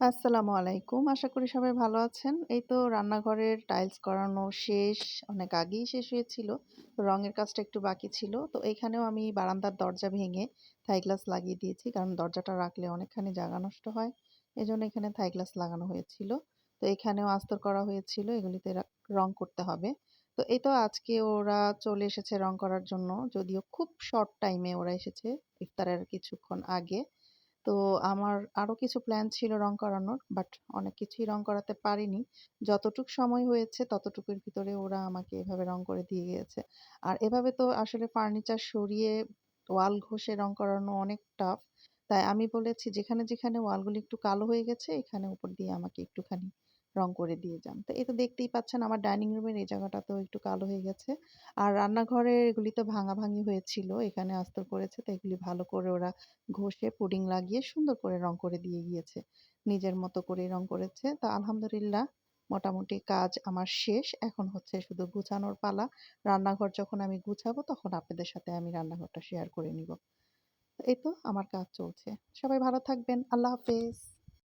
আসসালামু আলাইকুম। আশা করি সবাই ভালো আছেন। এই তো রান্নাঘরের টাইলস করানো শেষ। অনেক আগেই শেষ হয়েছিল। রঙের কাজটা একটু বাকি ছিল। তো এইখানেও আমি বারান্দার দরজা ভেঙে থাই গ্লাস লাগিয়ে দিয়েছি। কারণ দরজাটা রাখলে অনেকখানি জায়গা নষ্ট হয়। এজন্য এখানে থাই গ্লাস লাগানো হয়েছিল। তো এখানেও আস্তর করা হয়েছিল। এগুলিতে রং করতে হবে। তো এই তো আজকে ওরা চলে এসেছে রং করার জন্য। যদিও খুব শর্ট টাইমে ওরা এসেছে ইফতারের কিছুক্ষণ আগে। তো আমার আরও কিছু প্ল্যান ছিল রং করানোর। বাট অনেক কিছুই রং করাতে পারিনি। যতটুক সময় হয়েছে ততটুকুর ভিতরে ওরা আমাকে এভাবে রং করে দিয়ে গিয়েছে। আর এভাবে তো আসলে ফার্নিচার সরিয়ে ওয়াল ঘষে রং করানো অনেক টাফ। তাই আমি বলেছি যেখানে, যেখানে ওয়ালগুলি একটু কালো হয়ে গেছে এখানে উপর দিয়ে আমাকে একটুখানি রং করে দিয়ে যান। তো তো দেখতেই পাচ্ছেন আমার ডাইনিং রুমের এই জায়গাটা তো একটু কালো হয়ে গেছে। আর রান্নাঘরে এগুলি তো ভাঙাভাঙি হয়েছিল। এখানে আস্তর করেছে, তো এগুলি ভালো করে ওরা ঘষে, পুডিং লাগিয়ে সুন্দর করে রং করে দিয়ে গিয়েছে। নিজের মতো করেই রং করেছে। তো আলহামদুলিল্লাহ মোটামুটি কাজ আমার শেষ। এখন হচ্ছে শুধু গুছানোর পালা। রান্নাঘর যখন আমি গুছাবো তখন আপনাদের সাথে আমি রান্নাঘরটা শেয়ার করে নিব। এই তো আমার কাজ চলছে। সবাই ভালো থাকবেন। আল্লাহ হাফেজ।